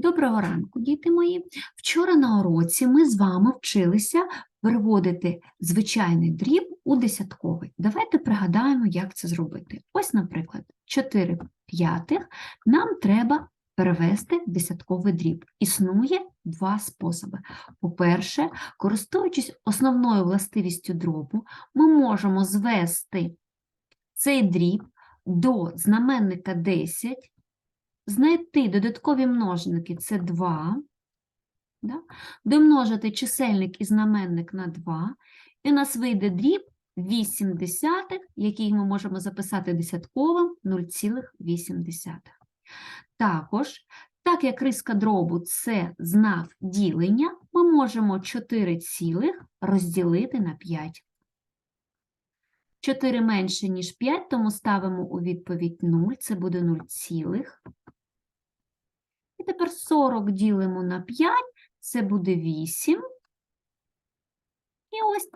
Доброго ранку, діти мої. Вчора на уроці ми з вами вчилися переводити звичайний дріб у десятковий. Давайте пригадаємо, як це зробити. Ось, наприклад, 4 п'ятих нам треба перевести в десятковий дріб. Існує два способи. По-перше, користуючись основною властивістю дробу, ми можемо звести цей дріб до знаменника 10 знайти додаткові множники це 2, да? домножити чисельник і знаменник на 2, і у нас вийде дріб 8 десятих, який ми можемо записати десятковим 0,8. Також, так як риска дробу – це знак ділення, ми можемо 4 цілих розділити на 5. 4 менше, ніж 5, тому ставимо у відповідь 0, це буде 0 цілих. Тепер 40 ділимо на 5, це буде 8. І ось,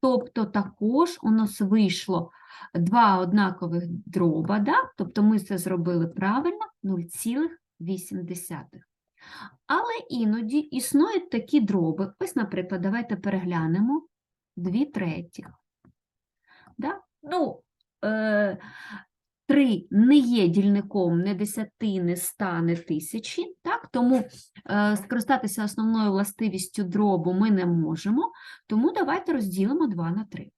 тобто також у нас вийшло два однакових дроба, да? тобто ми це зробили правильно 0,8. Але іноді існують такі дроби. Ось, наприклад, давайте переглянемо 2 третіх. Да? Ну, е, 3 не є дільником не десятини, ста, не тисячі, так? тому е, скористатися основною властивістю дробу ми не можемо, тому давайте розділимо 2 на 3.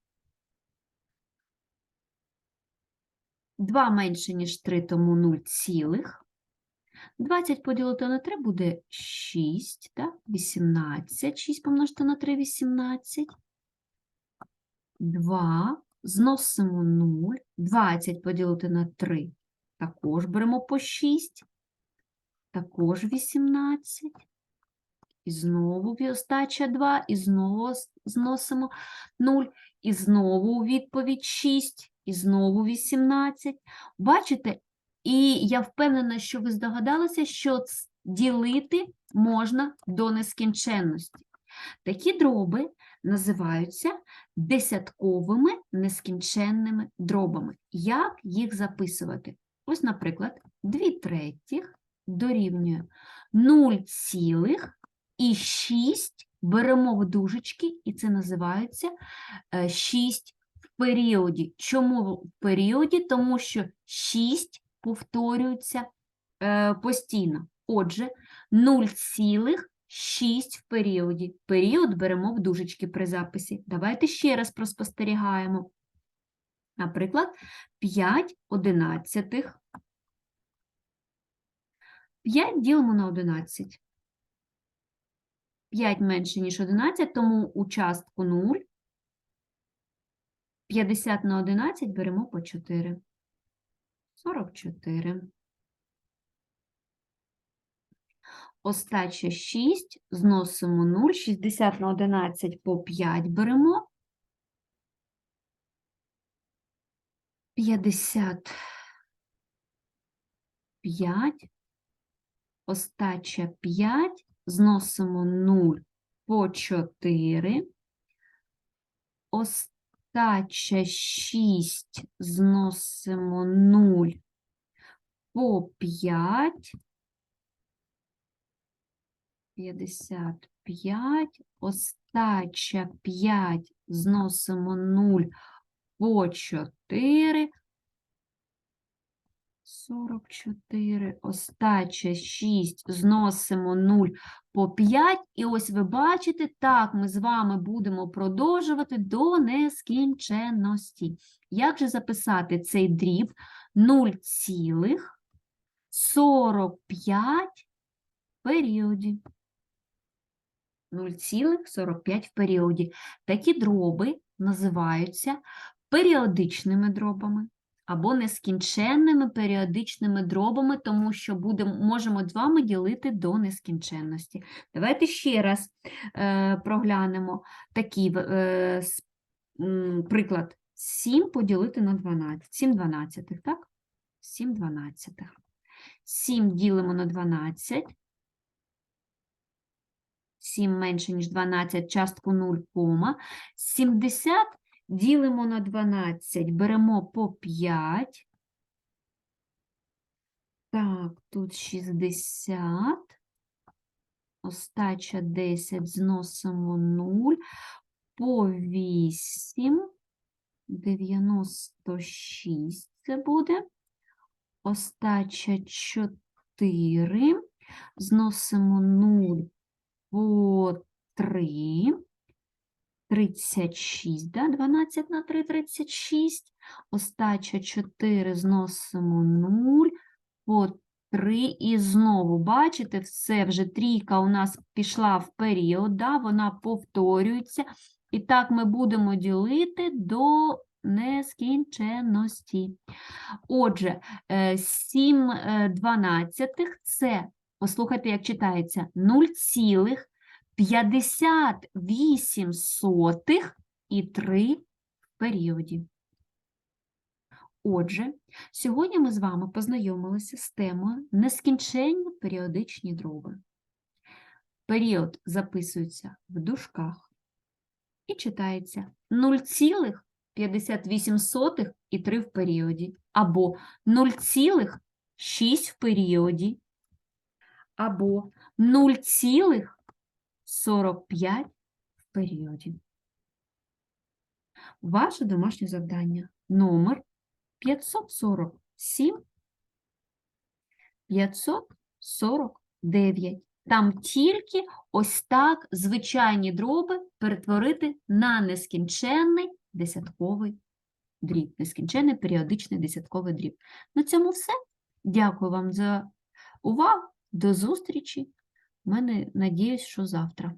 2 менше, ніж 3, тому 0 цілих. 20 поділити на 3 буде 6, так? 18, 6 помножити на 3 – 18. 2, зносимо 0, 20 поділити на 3, також беремо по 6, також 18, і знову остача 2, і знову зносимо 0, і знову відповідь 6, і знову 18. Бачите? І я впевнена, що ви здогадалися, що ділити можна до нескінченності. Такі дроби називаються десятковими нескінченними дробами. Як їх записувати? Ось, наприклад, 2 третіх дорівнює 0 цілих і 6 беремо в дужечки, і це називається 6 в періоді. Чому в періоді? Тому що 6 повторюється е, постійно. Отже, 0 цілих 6 в періоді. Період беремо в дужечки при записі. Давайте ще раз проспостерігаємо. Наприклад, 5 одинадцятих. 5 ділимо на 11. 5 менше, ніж 11, тому у частку 0. 50 на 11 беремо по 4. 44. Остача 6, зносимо 0, 60 на 11 по 5 беремо. 55. Остача 5, зносимо 0 по 4. Остача 6, зносимо 0 по 5. 55, остача 5, зносимо 0 по 4, 44, остача 6, зносимо 0 по 5, і ось ви бачите, так, ми з вами будемо продовжувати до нескінченності. Як же записати цей дріб? 0,45 періоді? 0,45 в періоді. Такі дроби називаються періодичними дробами або нескінченними періодичними дробами, тому що будемо, можемо з вами ділити до нескінченності. Давайте ще раз е, проглянемо такий е, приклад. 7 поділити на 12. 7 дванадцятих, так? 7 дванадцятих. 7 ділимо на 12. 7 менше, ніж 12, частку 0, кома. 70 ділимо на 12, беремо по 5. Так, тут 60. остача 10, зносимо 0, по 8, 96 це буде, остача 4, зносимо 0 по 3, 36, да? 12 на 3, 36, остача 4, зносимо 0, по 3 і знову, бачите, все, вже трійка у нас пішла в період, да? вона повторюється, і так ми будемо ділити до нескінченності. Отже, е, 7 е, дванадцятих – це, послухайте, як читається, 0,58 сотих і 3 в періоді. Отже, сьогодні ми з вами познайомилися з темою нескінченні періодичні дроби. Період записується в дужках і читається 0,58 і 3 в періоді, або 0,6 в періоді, або 0,45 в періоді. Ваше домашнє завдання номер 547 549. Там тільки ось так звичайні дроби перетворити на нескінченний десятковий дріб, нескінченний періодичний десятковий дріб. На цьому все. Дякую вам за увагу. До зустрічі. У мене, надіюсь, що завтра.